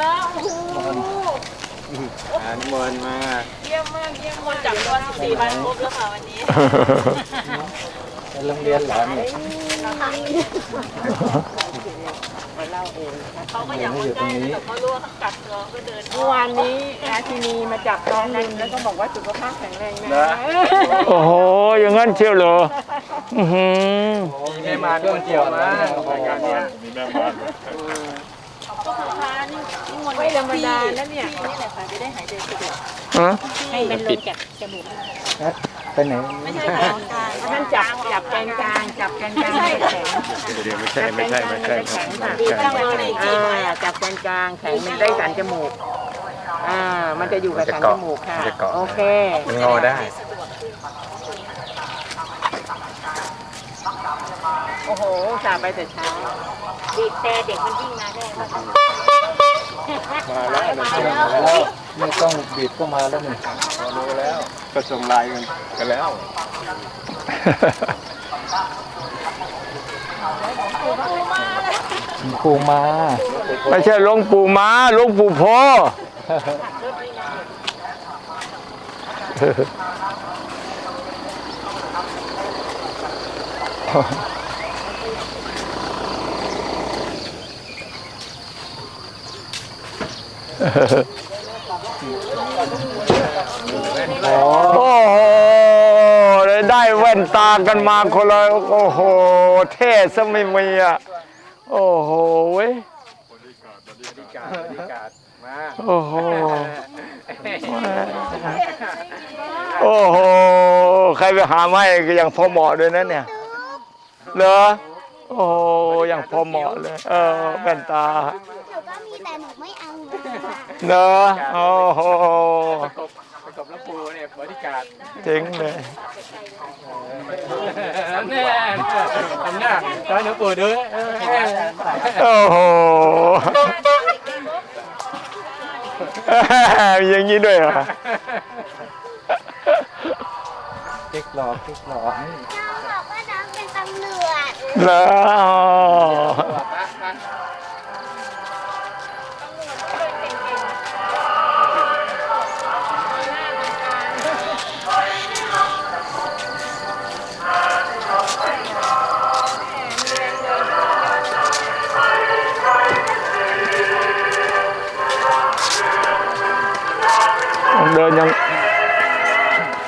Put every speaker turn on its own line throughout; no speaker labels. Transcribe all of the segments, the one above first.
แล้วโอ้โห
อ่านมนต์มา
เยี่ยมมากเยี่ยมคนจับตัวสี่พันครบแล้วค่ะวันนี้
เป็นโรงเรียนเหรอเนี่ย
เขาก็อยากมาใกล้แต่เขารู้ว่าเขากักตัวก็เดิน
เมื่อวานนี้อาทินีมาจับน้องนั้นแล้วก็บอกว่าสุขภาพแข็งแรงนะ
โอ้โหอย่างนั้นเชียวเหรออื้อหือ
มีแม่มาด้วยเกี่ยวมารายการเนี้ย
ก็คือพานี่นี่มนต์
ไม่ธรรมดานะเนี่ย
ที่นี่แหละค่ะจะได้หายใจสะดวก
ฮะ
ให้มันลงจากจมูก
ไปไหน
ไม่ใช่ค่ะ
ท่านจับจับแกนกลางจับแกนกลางให้แข็ง
เดี๋ยวไม่ใช่ไม่ใช่ไม่ใช่
แข็งค่ะ
ดีตั้งไว้ในจี
อ่า
ไว้อะ
จับแกนกลางแข็งมันได้สันจมูกอ่ามันจะอยู่กับสันจมูกค่ะโอเค
มันงอได้
โอ้โหสาไปแต่เช้า
บีบแต่เด็กมันวิ่งมาได้ว่า
มาแล้วมาแล้วไม่ต้องบีบก็มาแล้วนี่รู้แล้วก็ส่งไลน์กันกันแล้วครูมา
ไม่ใช่ลงปู่มาลงปู่พ่อ
อ๋อ
โอ้โหได้แว่นตากันมาคนละโอ้โห เท่ซะไม่มีอะ โอ้โหเว้ยโอ้โห โอ้โห ใครไปหามาให้ก็ยังพอเหมาะด้วยนะเนี่ย เหรอ โอ้โหยังพอเหมาะเลย เออแว่นตา
หนูก็มีแต่หนูไม่เอาค่ะ
เนอะโอ้โห
ประกบประกบแล้วครูเนี่ยบริการ
เจ๋งเลย
แน่ทำหน้าตอนหนูปู่ดู
โอ้โหมีอย่างนี้ด้วยเหรอ
คลิกหลอกคลิกหลอก
น้องบอกว่าน้องเป็นตำรวจ
เหรอ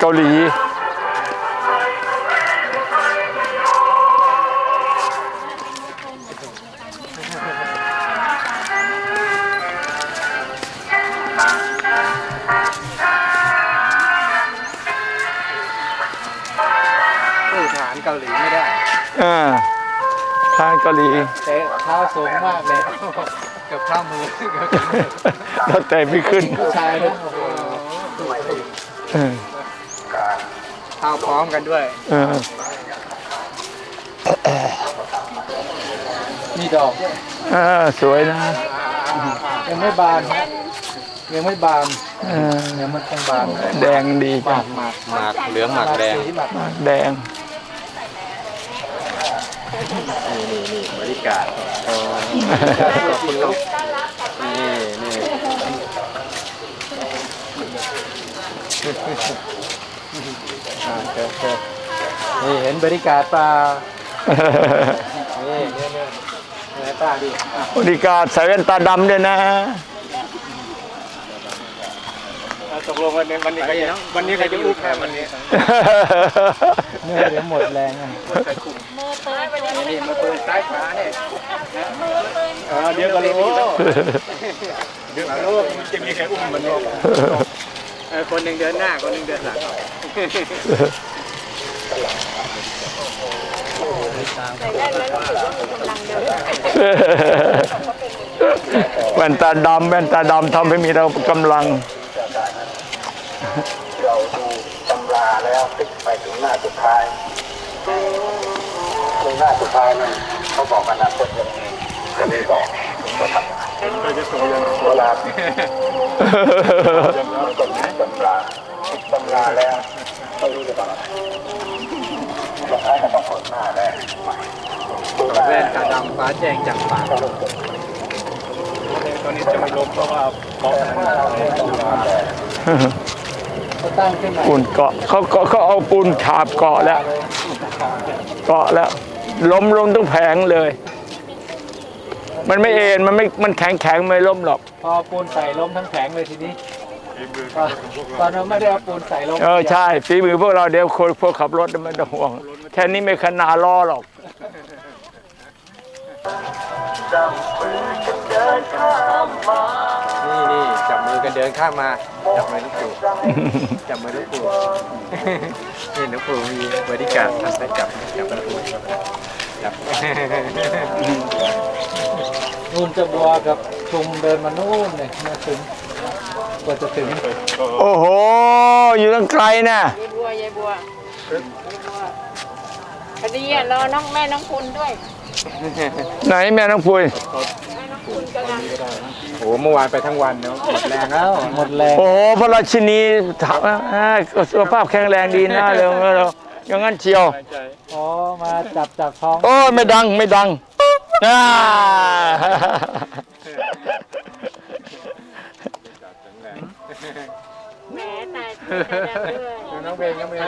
เกาหลี
สื่อฐานเกาหลีไม่ได้
อ่าทางเกาหลี
เตะเท้าสูงมากเลยเกับเท้ามือเกือบถึงมือ
เราแต่ไม่ขึ้น
ผู้ชายนะโอ้โห
เออ
เท้าพร้อมกันด้วย
เออ
มีดอกด้วย
เออสวยนะ
ยังไม่บานนะยังไม่บาน
เออ
ยังมันต้องบาน
แดงดี
ห
จั
มางกหมากหมากเหลืองหมากแดง
มากแดง
นี่นี่นี่บริการอ๋อขอบคุณครับนี่นี่ อ่าเจอเจอนี่เห็นบริการเปล่านี่เนี่ยเนี่ยเนี่ยป้าดิอะ
บริการใส่แว่นตาดำด้วยนะ
ตกลงวันนี้วันนี้ใครจะวันนี้ใครจะอุ้มแค่วันนี้เมื่อเดี๋ยวหมดแรงอะ
มือเตยไปเลย
นี่มาเปิดซ้ายขวาเนี่ยเออเดี๋ยวก็รู้เดี๋ยวก็รู้มันจะมีใครอุ้มมันบ้าง เออคนหนึ่งเดินหน้า คนหนึ่งเดินหลัง
แว่นตาดำแว่นตาดำทำให้มีเรากำลัง
เราดูตำราแล้วติดไปถึงหน้าสุดท้ายในหน้าสุดท้ายนั้นเขาบอกอนาคตยังไงจะได้บอก ว่าทำยังไง
เราจะส่งยัง
เวลาที่เราจะมีตำราติดตำราแล้วไม่รู้จะทำอะไรสุดท้ายก็ต้องเปิดหน้าแล้ว
แว่นตาดำฟ้าแจ้งจากปา
กตองเปิด
ตอนนี้จะไม่ล้มเพราะว่าบล็อกมัน
เขาตั้งขึ้นมา
ปูนเกาะเขาเขาเขาเอาปูนฉาบเกาะแล้ว เกาะแล้ว ล้มลงทั้งแผงเลย มันไม่เอ็นมันไม่มันแข็งแข็งไม่ล้มหรอก
พอปูนใส่ล้มทั้งแผงเลยทีนี้ตอนตอนนั้นไม่ได้เอาปูนใส่ล้ม
เออใช่ฝีมือพวกเราเดี๋ยวคนพวกขับรถไม่ต้องห่วง แค่นี้ไม่ขนาดล้อหรอก
นี่นี่จับมือกันเดินข้ามมา จับมือลูกปู่จับมือลูกปู่นี่ลูกปู่มีบริการทำให้จับจับลูกปู่ จับนู่นจะบัวกับชุมเดินมานู่นเลยมาถึงกว่าจะถึง
โอ้โห อยู่ตั้งไกลนะ
ยายบัวยายบัวพอดีอะรอน้องแม่น้องคุณด้วย
ไหนแม่น้องพุย
โอ้เมื่อวานไปทั้งวันเนาะหมดแรงแล้วหมดแรง
โอ้โหพระราชินีถามอ่าสุขภาพแข็งแรงดีนะเร็วเร็ว อย่างนั้นเชียว
อ๋อ มาจับจากท้อง
โอ้ยไม่ดังไม่ดังอ่า
แหมตายด้วย
น้องเบงน้องเบง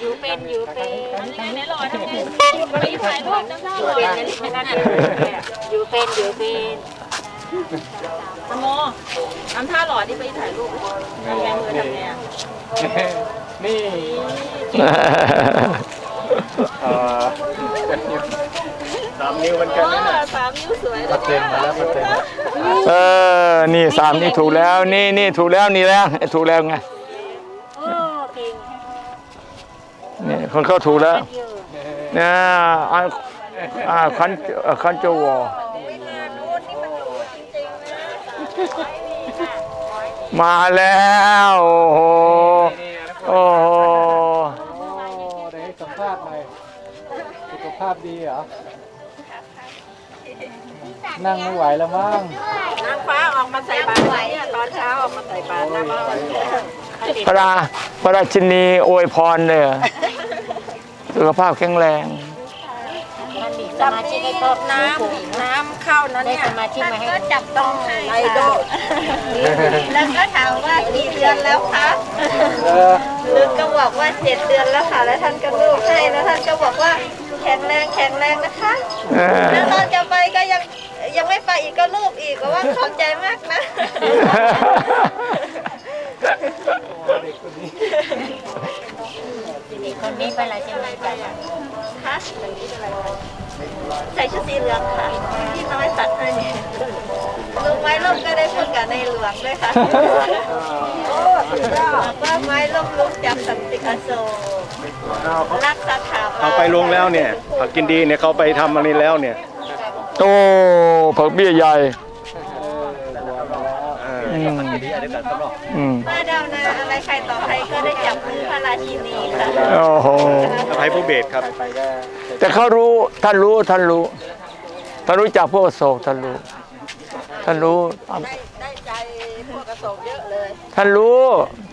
อยู่เป็นอยู่เป็นอันนี้ไหนหล่อทำไงไปถ่ายรูปน้ำหน้าหล่อเป็นอันนั้นอยู่เป็นอยู่เป็นส โมทำท่าหล่อที่ไปถ่ายรูปทำไงมือทำไง
นี่เอ่อ
สามนิ้วมันกัน
โอ้
นั่นน่ะ
สามนิ้วสวย
เปอร์เซ็นต์มาแล้วเปอร์เซ็นต์
เออ นี่สามนี่ถูกแล้ว นี่นี่ถูกแล้วนี่แล้วถูกแล้วไง
โอ้เก่ง
นี่คนเข้าถูกแล้วเนี่ยอ่าอ่าคันอ่าคันโจวอ มาแล้ว โอ้โหโอ้โห
โอ้ได้ให้สัมภาษณ์หน่อยสุขภาพดีเหรอ นั่งไม่ไหวแล้วมั้ง
นางฟ้าออกมาใส่บาตรเนี่ยตอนเช้าออกมาใส่บาตรนะบ้าน
พระราพระราชินีอวยพรเลยสุขภาพแข็งแรง
สมาชิกให้ครบน้ำน้ำเข้านั้นเนี่ยสมาชิกมาให้ก็จับต้องไอโดแล้วก็ถามว่ากี่เดือนแล้วคะ
เออ
ลึกก็บอกว่าเจ็ดเดือนแล้วค่ะ แล้วท่านก็ลูกให้แล้วท่านก็บอกว่าแข็งแรงแข็งแรงนะคะ
เออ
แล้วตอนจะไปก็ยังยังไม่ไปอีกก็รูปอีกก็ว่าขอบใจมากนะคนนี้ไปอะไรจะไม่ไปคะ ใส่ชุดสีเหลืองค่ะ ที่น้อยสัตว์ให้ลูกไม้ล่มก็ได้พูดกับในหลวงด้วยค่ะโอ้สุดยอดว่าไม้ล่มลุกจากสันติอโศกรักสถาบัน
เขาไปลงแล้วเนี่ยผักกินดีเนี่ยเขาไปทำอันนี้แล้วเนี่ย
โอ้ผักเบี้ยใหญ่
เออ
อืมอืม
ป้าดาวนาอะไรใครต่อใครก็ได้จับมือพระราชินีค่ะ
โอ้โห
อภัยผู้เบสครับ
ไปก็
แต่เขารู้ท่านรู้ท่านรู้ท่านรู้จักพวกอโศกท่านรู้ ท่านรู้
ได้ได้ใจพวกกระสงเยอะเลย
ท่านรู้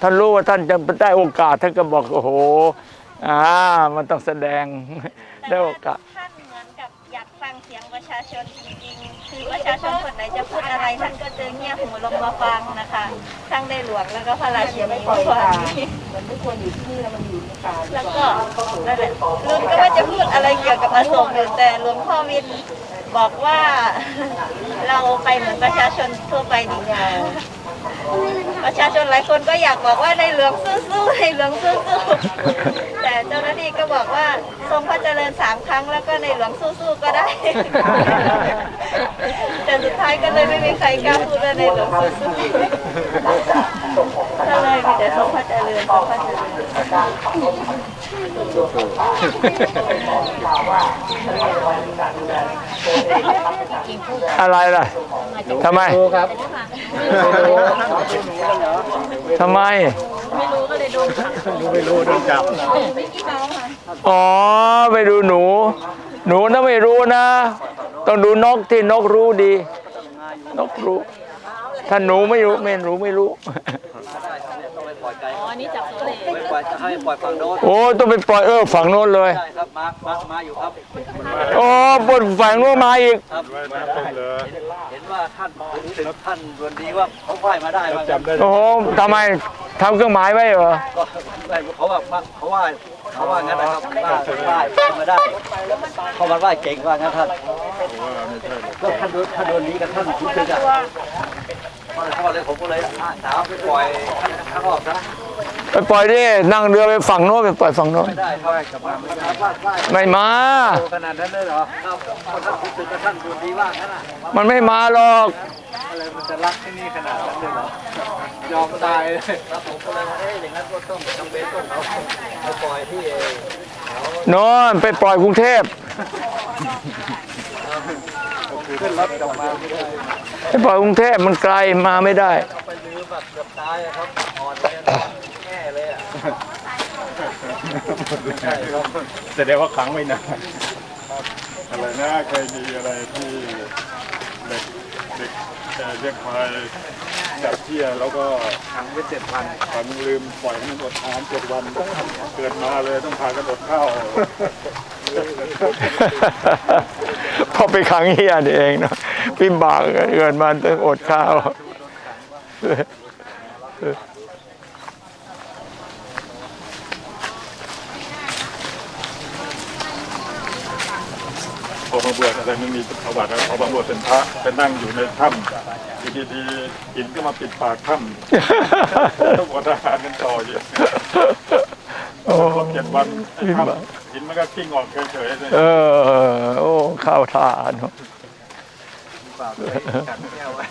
ท่านรู้ว่าท่านจะได้โอกาสท่านก็บอกโอ้โหอ่ามันต้องแสดงได้โอกาส
ท่านเหมือนกับอยากฟังเสียงประชาชนจริงๆ คือประชาชนคนไหนจะพูดอะไรท่านก็จะเงียบหูลงมาฟังนะคะทั้งในหลวงแล้วก็พระราชินีเมื่อวานนี้แล้วก็นั่นแหละลุ้นก็ว่าจะพูดอะไรเกี่ยวกับอโศกอยู่แต่หลวงพ่อวินบอกว่าเราไปเหมือนประชาชนทั่วไปดีกว่า ประชาชนหลายคนก็อยากบอกว่าในหลวงสู้ๆในหลวงสู้ๆแต่เจ้าหน้าที่ก็บอกว่าทรงพระเจริญสามครั้งแล้วก็ในหลวงสู้ๆก็ได้ แต่สุดท้ายก็เลยไม่มีใครกล้าพูดว่าในหลวงสู้ๆก็เลยมีแต่ทรงพระเจริญทรงพระเจริญ
อะไรล่ะทำไม
ดูครับ
ทำไม
รู้ไม่รู้โดนจับ
อ๋อไปดูหนู หนูน่าไม่รู้นะ ต้องดูนกที่นกรู้ดี นกรู้ ถ้าหนูไม่รู้ไม่รู้ไม่รู้
ล่ อยไกล
อ๋ออันนี้จับโซเล่
ไม่ปล่อยจะให้ปล่อยฝั่งโน้น
โอ้ต้องไปปล่อยเออฝั่งโน้นเลย
ใช่ครับมามามาอยู่ครับ
โอ้บนฝั่งโน้นมาอีก
ครับเห็นว่าท่านถึงท่านดวนดีว่าเขาไหว้มาได้ว่างั้น
โอ้โหทำไมทำเครื่องหมายไว้เหรอ
ก็เขาว่าเขาว่าเขาว่างั้นนะครับว่าไหว้ไหว้มาได้เขามาไหว้เก่งว่างั้นท่านก็ท่านโดนท่านโดนดีกับท่านคุ้นเคย กันเขาเลยผมก็เลยถามไปปล่อยข้างนอกนะ
ไปปล่อยดินั่งเรือไปฝั่งโน้นไปปล่อยฝั่งโน้น
ไม่ได้เขากลับมาไม่ได้ไหว้ไหว้
ไม่มา
ขนาดนั้นเลยเหรอครับท่านคุ้นเคยกับท่านโดนดีว่างั้นอะ
มันไม่มาหรอก
อะไรมันจะรักที่นี่ขนาดนั้นเลยเหรอยอมตายเลย
ครับผมก็เลยว่าเอ๊ะอย่างนั้นก็ต้องจำเป็นต้องเอาเอาปล่อยที่เอง
โน้นไปปล่อยกรุงเทพ
ขึ้นรถกลับมาไม่ได้
ไปปล่อยกรุงเทพมันไกลมาไม่ได้
เอาไปลืมแบบเกือบตายอะครับอ่อนเลยอะแง่เลยอะ
แสดงว่าขังไม่นานอะไรนะเคยมีอะไรที่เด็กเด็กเอ่อเรียกควายจับเที่ยแล้วก็
ขังไว้เจ็ดพัน
ฝันลืมปล่อยให้มันอดอาหารเจ็ดวันเกิดมาเลยต้องพากันอดข้าว
พอไปขังเฮียนี่เองเนาะพิมบากเกินมาต้องอดข้าว
พอบางบวชอะไรไม่มีประวัติแล้วพอบางบวชเป็นพระไปนั่งอยู่ในถ้ำอยู่ดีๆหินก็มาปิดปากถ้ำต้องอดอาหารกันต่ออยู่
โอ้
ครบเจ็ดวันไอ้ถ้ำ หินมันก็กิ้งออกเฉยๆเลย
เออ โอ้เข้าท่าเนาะ
ปากเลยกัดแก้วไว้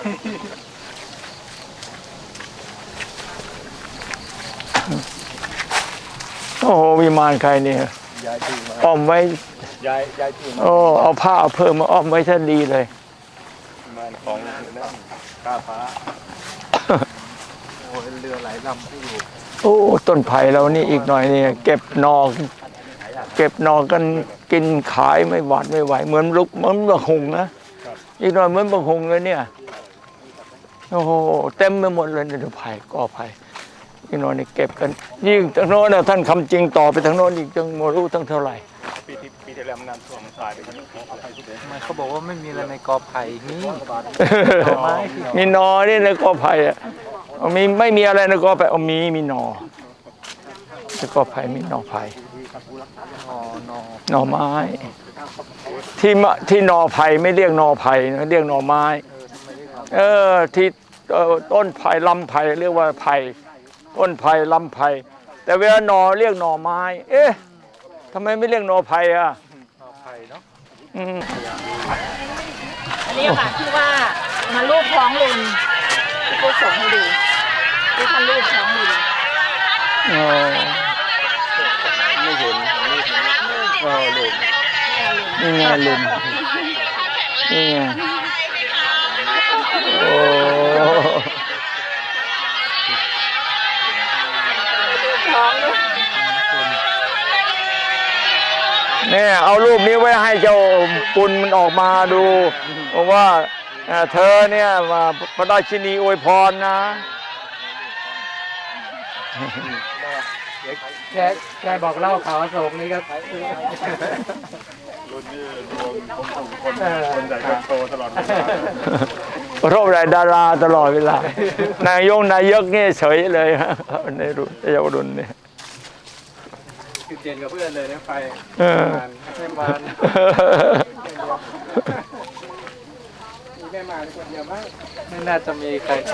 โอ้โหวิมานใครเนี่ย
ย้ายที่มา
อ้อมไว้
ย้ายย้ายที่มา
โอ้เอาผ้าเอาเพิ่มมาอ้อมไว้ท่านดีเลย
มาของนั่นกล้าฟ้าโอ้ยเรือหลายลำที่อยู่
โอ้ต้นไผ่เรานี่อีกหน่อยเนี่ย เก็บหนอก เก็บหนอกกันกินขายไม่หวาดไม่ไหว เหมือนลุกเหมือนบะฮุงนะอีกหน่อยเหมือนบะฮุงเลยเนี่ยโอ้โหเต็มไปหมดเลยเนี่ยไผ่กอไผ่อีกหน่อยนี่เก็บกัน ยิ่งทางโน้นนะท่านคำจริงต่อไปทางโน้นอีกจังไม่รู้ตั้งเท่าไหร่
ปีที่ปีที่แล้วมันน้ำท่วมตายไปทั้งขออภัยทุกเดือน
ทำไมเขาบอกว่าไม่มีอะไรในกอไผ่นี่ไม้ที่
มีหนอนี่ในกอไผ่อะเอามีไม่มีอะไรในกอไผ่เอามีมีหนอในกอไผ่มีหนอไผ่
นอนอ
หน่อไม้ ที่มะที่หนอไผ่ไม่เรียกหนอไผ่นะเรียกหนอไม้ เออที่เอ่อต้นไผ่ลำไผ่เรียกว่าไผ่ต้นไผ่ลำไผ่แต่เวลาหนอเรียกหนอไม้ เอ๊ะทำไมไม่เรียกหนอไผ่อะ
นอไผ่เนาะ
อืม
อันนี้ค่ะที่ว่ามารูปท้องลุนที่กูส่งให้ดูที่ท่านรูปท้องลุน
เออ
ไม่เห็นไม่เห็ นเออเลย
นี่ไงลุมนี่ไงโอ้เนี่ยเอารูปนี้ไว้ให้เจ้าปุณมันออกมาดูว่าเอ่อเธอเนี่ยมาพระราชินีอวยพรนะ
แกแกบอกเล่าข่าวอโศกนี่ครับ
รุ่นนี้รวมคนสูงคนคนใหญ่คนโตตลอดเวลา
รบรายดาราตลอดเวลา นายกนายกนี่เฉยเลยฮะในรุ่นเยาวรุ่นเนี่ย
คือเจนกับเพื่อนเลยนะไป
เออ
มานแม่มานมีแม่มานคนเดียวมั้งไม่น่าจะมีใครไป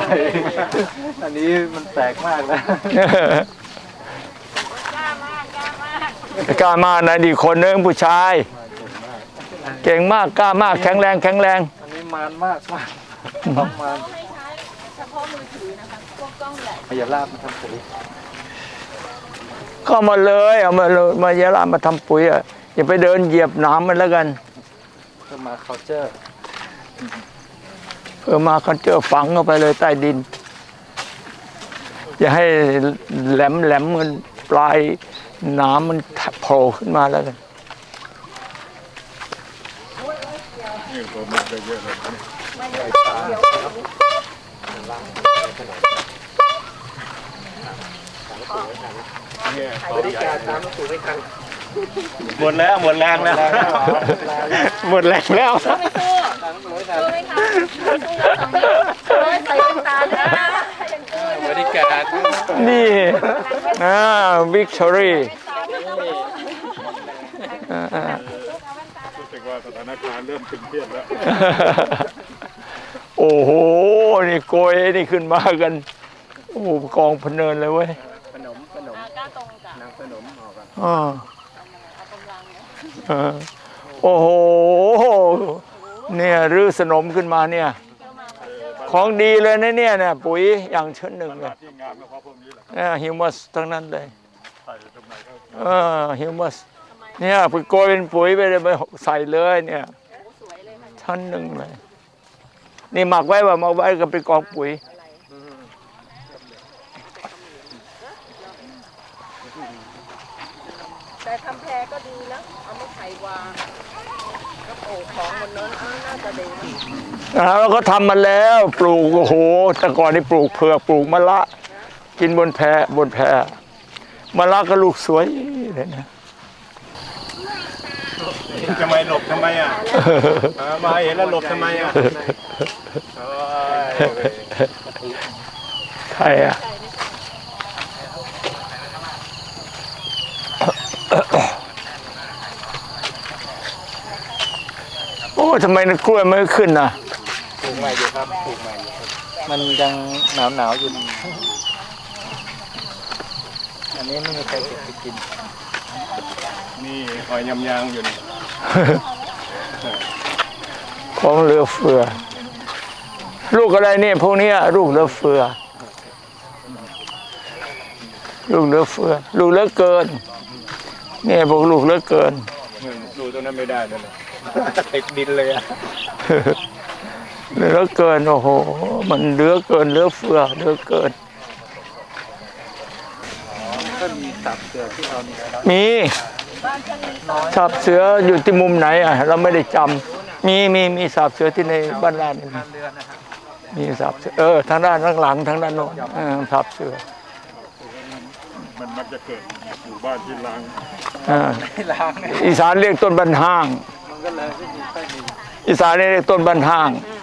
อันนี้มันแปลกมากนะ
กล้ามากนะดีคนนึงผู้ชาย เก่งมากกล้ามากแข็งแรงแข็งแรง
อันนี้มานมากมากต้องมานพยาลาบมาทำปุ๋ย
ก็มาเลยเอามาเลยมายาลามาทำปุ๋ยอะอย่าไปเดินเหยียบหน้ำมันแล้วกัน
เพื่อมา culture
เพื่อมาคันเจอฝังเข้าไปเลยใต้ดิน อย่าให้แหลมแหลมมันปลายห น้ำมันโผล่ขึ้นมาแล้วกัน
นี่ตัวมันจะเยอะเลย
เบริการตามหลวงปู่ไม่ทัน
หมดแล้ว หมดแรงแล้ว หมดแรงแล้ว
บ ริการ
นี่อ่าวิกตอรี่
รู้สึกว่าสถานการณ์เริ่มตึงเครียดแล้ว
โอ้โห นี่โกยนี่ขึ้นมากัน โอ้โหกองพะเนินเลยเว้ย
ขนมขนมนางขนมออกอะ
อ่าเออโอ้โห เนี่ยรื้อสนมขึ้นมาเนี่ย ของดีเลยนะเนี่ยเนี่ยปุ๋ยอย่างชั้นหนึ่งเลย
ที่งามก็เพราะพวกนี้แหละ
เนี่ยฮิวมัสทั้งนั้นเลย
ใส่ทำไมก็
เออฮิวมัสเนี่ยไปโกยเป็นปุ๋ยไปเลยไปใส่เลยเนี่ยชั้นหนึ่งเลย นี่หมักไว้ว่าหมักไว้ก็เป็นกองปุ๋ย
แต่ทำแพรก็ดีนะ เอามาไขวางก็ปลูกของบนนั้นอ้าน่าจะดี นะ
อ่าแล้วก็ทำมาแล้วปลูกโอ้โหแต่ก่อนนี่ปลูกเผือกปลูกมะละกินบนแพบนแพมะละก็ลูกสวยเลยนะ
ทำไมหลบทำไมอะเออมาเห็นแล้วหลบทำไมอะโอ้ย
ใครอะโอ้ทำไมกล้วยไม่ขึ้นน่ะ
ปลูกใหม่อยู่ครับปลูกใหม่อยู่มันยังหนาวหนาวๆอยู่ อันนี้ไม่มีใครเก็บไปกิน
นี่หอยยำยางอยู่นี่
ของเหลือเฟือ ลูกอะไรเนี่ยพวกเนี้ยลูกเหลือเฟือ ลูกเหลือเฟือ ลูกเหลือเกิน เนี่ยพวกลูกเหลือเกิน
ดูตัวนั้นไม่ได้เลยนะติดดินเลยอะ
เหลือเกินโอ้โห มันเหลือเกินเหลือเฟือเหลือเกิน
ก็มีตับเสือที่เราเนี่ย
มีสาบเสืออยู่ที่มุมไหนอะเราไม่ได้จำมีมีมีสาบเสือที่ในบ้านลาดนี่
เรือนนะครับ
มีสาบเสือเออทางด้านข้างหลังทางด้านโน้นเออสาบเสือ
มันมักจะเกิดหมู่บ้านที่ล้าง
อ่า
ไม่ล้างเนี่ย
อีสานเรียกต้นบันห้าง
มันก็เลยไม่มีใต้ดิน
อีสานเรียกต้นบันห้างอืม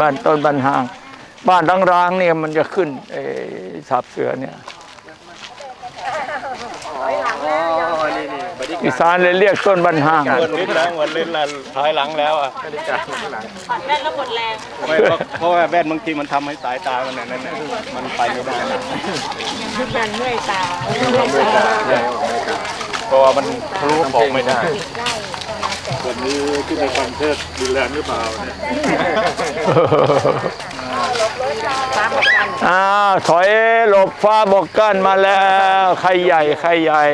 บ้านต้นบันห้าง บ้านร้างๆเนี่ยมันจะขึ้นไอ้สาบเสือเนี่ย
อ๋อนี่นี่บริ
อี
การ
สานเลยเรียกต้นบันห้าง
เหมือนลิ้นแล้วเหมือนลิ้นแล้วท้ายหลังแล้วอะ
บริการข้างหลัง
แม่นแล้วหมดแรง
ไม่เพราะเพราะว่าแว่นบางทีมันทำให้สายตามันนั่นน่ะมันไปไม่ได้นะ
มันเมื่อยตา
บริการใหญ่ออกบริการ
เพราะว่ามันทะลุออกไม่ได้ส่ วนนี้ขึ้นไปฟังเทศดีแลนด์หรือเปล่าเนี่ย
อ้าวถอยหลบฟ้าบอกกั้นมาแล้วใครใหญ่ใครใหญ่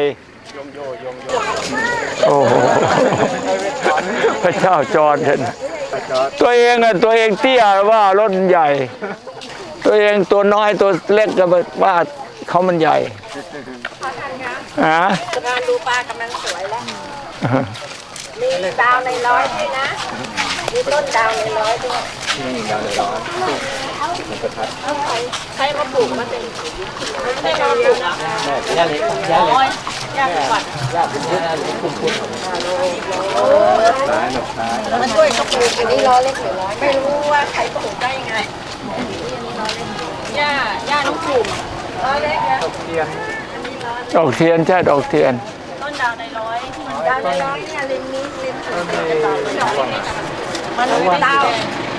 โอ้โหพระเจ้าจอดเห็นตัวเองอะตัวเองเตี้ยว่ารถใหญ่ ตัวเองตัวน้อยตัวเล็กก็ว่าเขามันใหญ่ฮะ
งานดูปลากำลังสวยแล้ว มีดาวในร้อยด้วยนะ มีต้นดาวในร้อยด้วยใครมาปลูกมาเป็นใครมาปลูกอะ
ย่าเล็กย่าเล็ก
ยากกว่า
ย่าเป็นย่าเล็กคุ้มคุ้มซ้ายหลบซ้าย
มาช่วยเขาปลูกอันนี้ร้อยเล็กหรือร้อยไม่รู้ว่าใครปลูกได้ยังไงย่าย่าน้องปลูกร้อยเล็กนะ
ตกเทียน
ดอกเทียนใช่ดอกเทียน
ต้น ดาวในร้อยดาวในร้อยเนี่ยริมนี้ริมสุดเป็นดาวในร้อยมันดาว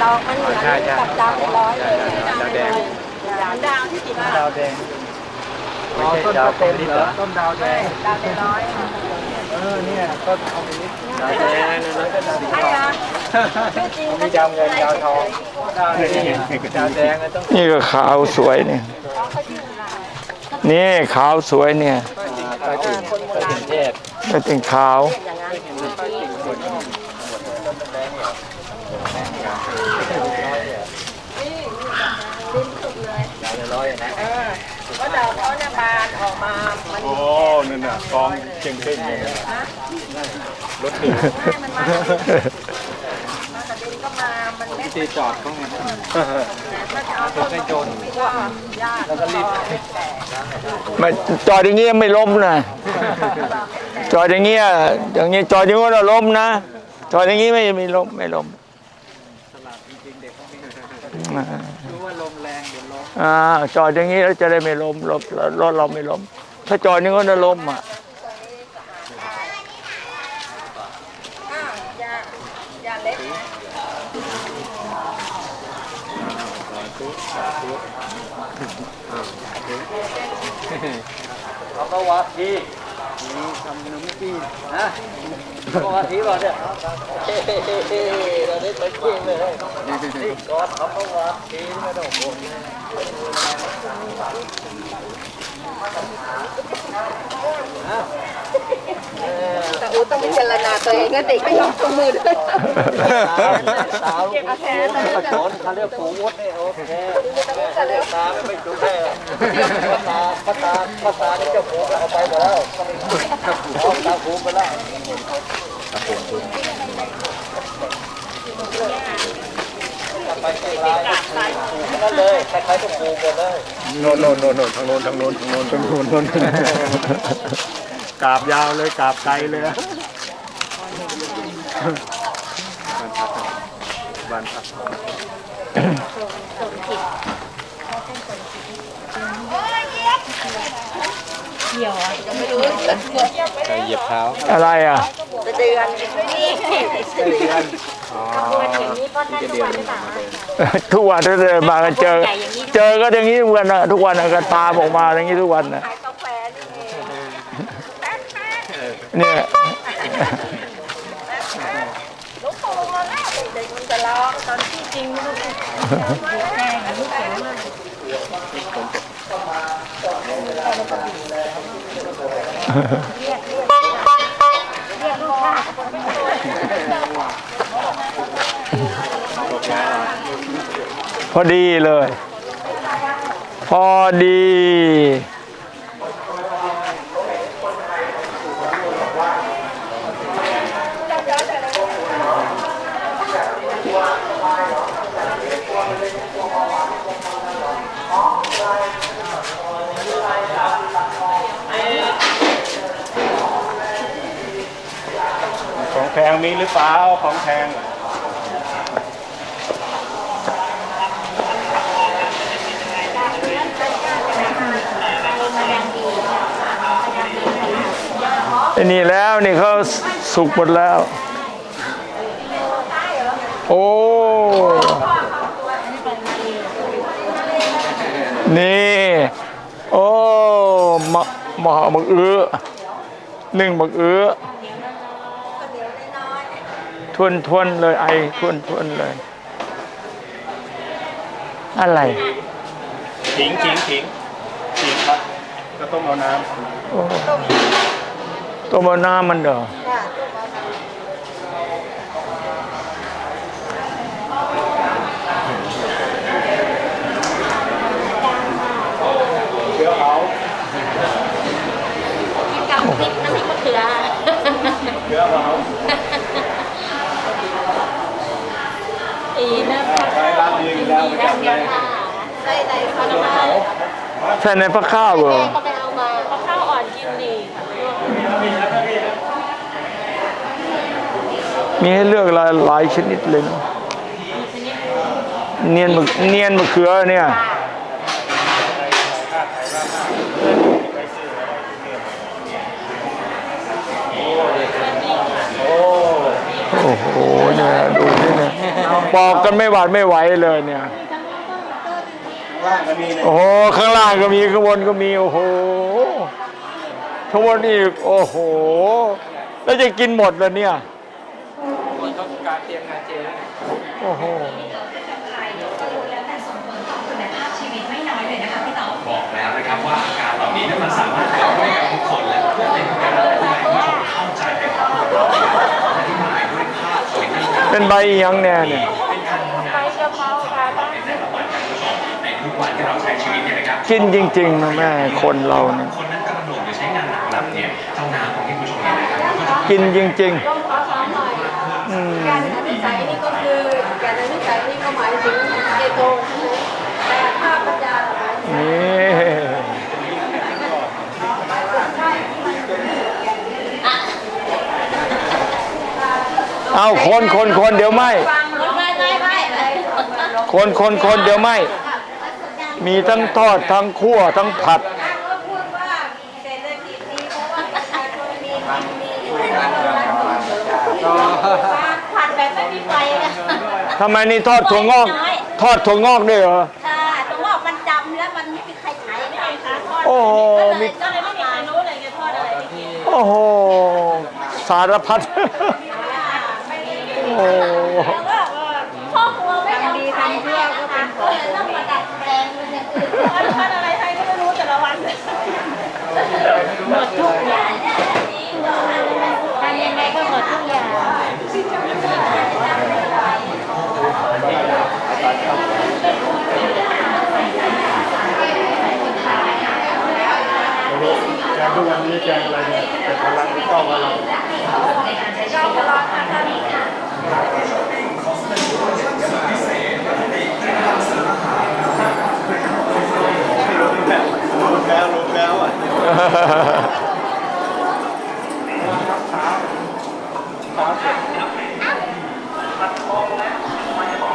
ดอกมันเหมือนกับดาวในร้อยเลย
ดาวแดง
ดาวดาวที่ติด
ดาวแดงอ๋อต้นดาวเต็มเหรอต้นดาวแดง
ดาวในร้อย
เออเนี่ยต้นคอมมิวนิสต์ดาวแดงแล้วก็ดาวสี
ใช่
ทอง
นะชื่อจริง
มีดาวเงินดาวทองดาวแดงดาวแดง
นี่ก็ขาวสวยเนี่ยนี่ขาวสวยเนี่ย
ใต้ถึงใต้ถึงเทพ
ไม่เป็นขาว
ร้อยนะ
ก็ดาเขาเนี่ยบานออกมา มัน
โอ้นั่นน่ะกองเก่งเก่งเลยรถติด
มันมา
ตีจอดเขาไงผมได้โจรแล้วก็รีบ
ไม่จอดอย่างเงี้ยไม่ล้มนะจอดอย่างเงี้ยอย่างเงี้ยจอดอย่างเงี้ยเราล้มนะจอดอย่างงี้ไม่ไม่ล้มไม่ล้ม
รู้ว่าลมแรงเดี๋ยวล้ม
อ่าจอดอย่างงี้เราจะได้ไม่ล้มรถรถเราไม่ล้มถ้าจอดอย่างงี้ก็จะล้มอะ
เอาก็วัดทีทำน้ำปีนะก็วัดทีเราเนี่ยเราได้ตัวจริงเลยนี่ก่อนเอาก็วัดทีไม่ต้องบ่นง
แต้องพิจารณาตัวเองนะเด็กไม่ยอมชูมือด้วย
สาวเก็บแขนสอนเขาเรียกปูวุฒินี่โอเคตาไม่จุกแน่ตาพระตาพระตานี่เจ้าปูเอาไปหมดแล้วเอาตาปูไปแล้วไปไกลๆนั่นเลยใครๆก็ปูหมดเลย
โน่นโน่นโน่นโน่นทางโน้นทางโน้นทางโน้นทางโน่น กราบยาวเลยกราบไกลเลยอะ
บ้านพักใครเหยียบเท้า
อะไรอะ
เดือน
อ๋อที่จะเดือนหนึ่งมาเดิน
ทุกวันถ้าเดินมาก็เจอ เจอก็อย่างนี้ทุกวันนะทุกวันน่ะก็ตามออกมาอย่างนี้ทุกวันนะ
ขายกาแฟนี่ เนี่
ย
ลูกโตมาแล้วเด็กๆมันจะร้องตอนที่จริงลูกแม่ลูกแข็งมาก
พอดีเลย พอดี
ของแพงมีหรือเปล่าของแพง
ไอ้นี่แล้วนี่เขาสุกหมดแล้ว โอ้ นี่โอ้มะมะบักเอื้อหนึ่งบักเอื้อทวนทวนๆเลยไอทวนทวนๆเลย อะไร
ขิงขิงขิงขิงครับก็ต้มเอาน้
โอ้ตัวมันน้ำมันเด้อำ
เชื้อเขา
กับพริกน้ำพริกมะเขือ
เชื้อเขา
อีนะ
ใช้ร้านดีอยู่แล้วประจำเลย
ใส่ในข้าวน้ำมัน
ใส่ในพระข้าวเหรอ
ก็ไปเอามาข้าวข้าวอ่อนกินดี
มีให้เลือกหลายหลายชนิดเลยเนอะเนียนมะเนียนมะเขือเนี่ย โอ้โห เนี่ยดูนี่เนี่ยปอกกันไม่หวาดไม่ไหวเลยเนี่ย
ว่างก็มีเนี่ย
โอ้โหข้างล่างก็มีข้างบนก็มีโอ้โหข้างบนอีกโอ้โห แล้วจะกินหมดเลยเนี่ย
คนเขาการเตรียมงานเจแล้วไง
โอ้โห
บอกแล้วนะครับว่าอาการเหล่านี้เนี่ยมันสา
เป็นใบอีหยังแน่เนี่ย
เป็นการทำงานที่ชอบในแต่ละวันครับคุณผู้ชมในทุกวันที่เราใช้ชีวิตเนี่ยนะครับ
กินจริงๆนะแม่คนเราเนี่ย
คนนั้นกระโดดหรือใช้งานหนักหลับเนี่ยเจ้าน้ำของที่คุณผู้ชมเห็นนะครับมันก็จะ
กินจริงๆอืม
การใส่นี่ก็คือ
นี่ เอาคนคนคนเดี๋ยวไหม
ไม่ไม่ไม่
คนคนคนเดี๋ยวไหมมีทั้งทอดทั้งคั่วทั้งผัด
ผัดแบบไม่มีไฟนะ
ทำไมนี่ทอดถั่วงอก ทอดถั่วงอกด้วยเหรอ
ค่ะตรงว่ามันดำแล้วมันไม่มีใครใช้ไม่ใช่ค่ะทอด
โอ้โห
ก็เล
มี
ยก็เลยไม่มีใครรู้เลยจะทอดอะไรไม่กิน
โอ้โห สารพัด โอ้
แล้วก็พ่อครัวไม่ยอมขายให้นะคะก็เลยต้องมาดัดแปลงเป็นอย่างอื่นทอดทอดอะไรให้ก็ไม่รู้แต่ละวันหมดทุกอย่างทำยังไงก็หมดทุกอย่าง
แกทุกวันนี้แกอะไรเนี่ยแต่พลังก็พลังลง แล้วลงแล้วอะ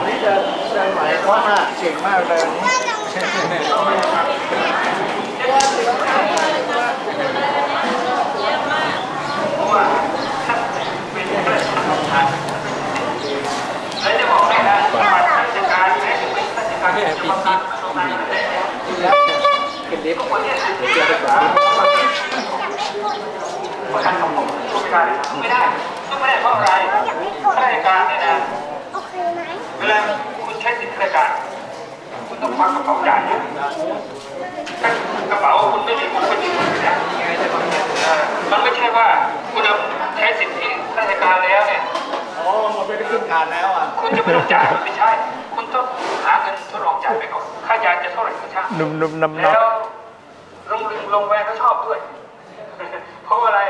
นี่จะจะไหวเพราะว่าเก่งมากเลยนี่
ไม่ได้ต้องไม่ได้เพราะอะไรข้าราชการเนี่ยนะ
โอเคไหม
เวลาคุณใช้สิทธิข้าราชการ คุณต้องควักกระเป๋าจ่ายนะถ้ากระเป๋าคุณไม่มีคุณก็ยืมไม่ได้เออมันไม่ใช่ว่าคุณเอาใช้สิทธิข้าราชการแล้วเนี่ย
อ๋อหมดไปครึ่งทานแล้วอะ
คุณจะไม่ต้องจ่ายไม่ใช่ คุณต้องหาเงินทดลองจ่ายไปก่อน ค่ายาจะเท่าไหร่ก็ช่าง
นุ่มนุ่มๆน้ำ
แล้
นับ
วโรงเรียนโรงแรมก็ชอบด้วย เพราะอะไร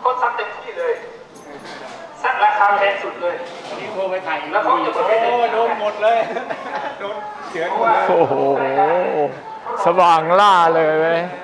เขาซัดเต็มที่เลยซัดราคาแพงสุดเลย
นี่โทรไปถ่ายอีก
แล้วเขาจะมาให้
โอ้
เด็ก
โดนหมดเลย โดนเฉือนหมดเลย
โอ้โห สว่างล่าเลยเว้ย
เ